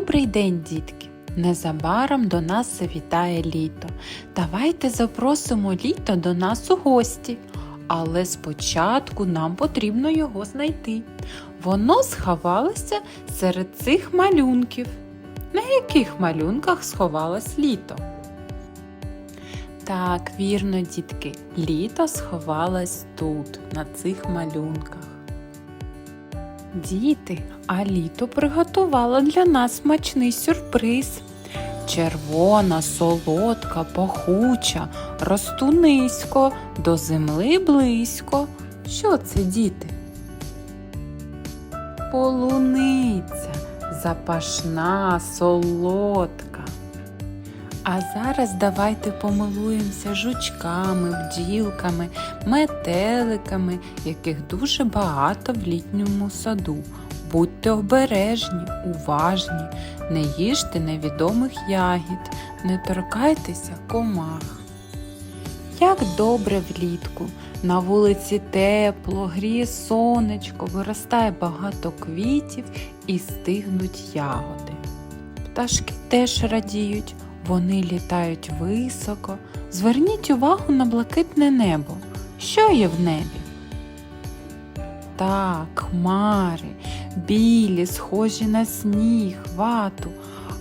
Добрий день, дітки! Незабаром до нас завітає літо. Давайте запросимо літо до нас у гості. Але спочатку нам потрібно його знайти. Воно сховалося серед цих малюнків. На яких малюнках сховалось літо? Так, вірно, дітки, літо сховалось тут, на цих малюнках. Діти, а літо приготувало для нас смачний сюрприз. Червона, солодка, пахуча, росту низько, до земли близько. Що це, діти? Полуниця, запашна, солодка. А зараз давайте помилуємося жучками, бджілками, метеликами, яких дуже багато в літньому саду. Будьте обережні, уважні, не їжте невідомих ягід, не торкайтеся комах. Як добре влітку, на вулиці тепло, гріє сонечко, виростає багато квітів і стигнуть ягоди. Пташки теж радіють, вони літають високо. Зверніть увагу на блакитне небо. Що є в небі? Так, хмари, білі, схожі на сніг, вату.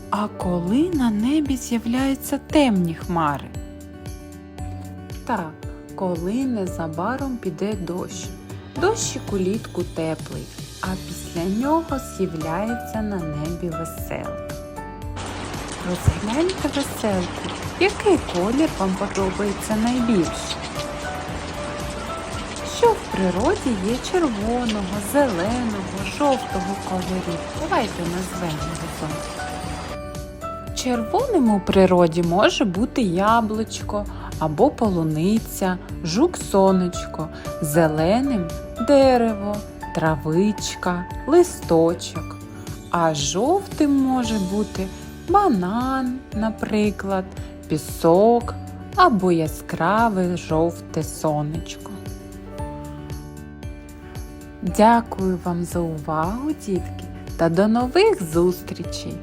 А коли на небі з'являються темні хмари? Так, коли незабаром піде дощ. Дощик улітку теплий, а після нього з'являється на небі веселка. Розгляньте веселку, який колір вам подобається найбільше? Що в природі є червоного, зеленого, жовтого кольорів? Давайте назвемо разом. Червоним у природі може бути яблучко або полуниця, жук-сонечко, зеленим дерево, травичка, листочок. А жовтим може бути банан, наприклад, пісок або яскраве жовте сонечко. Дякую вам за увагу, дітки, та до нових зустрічей!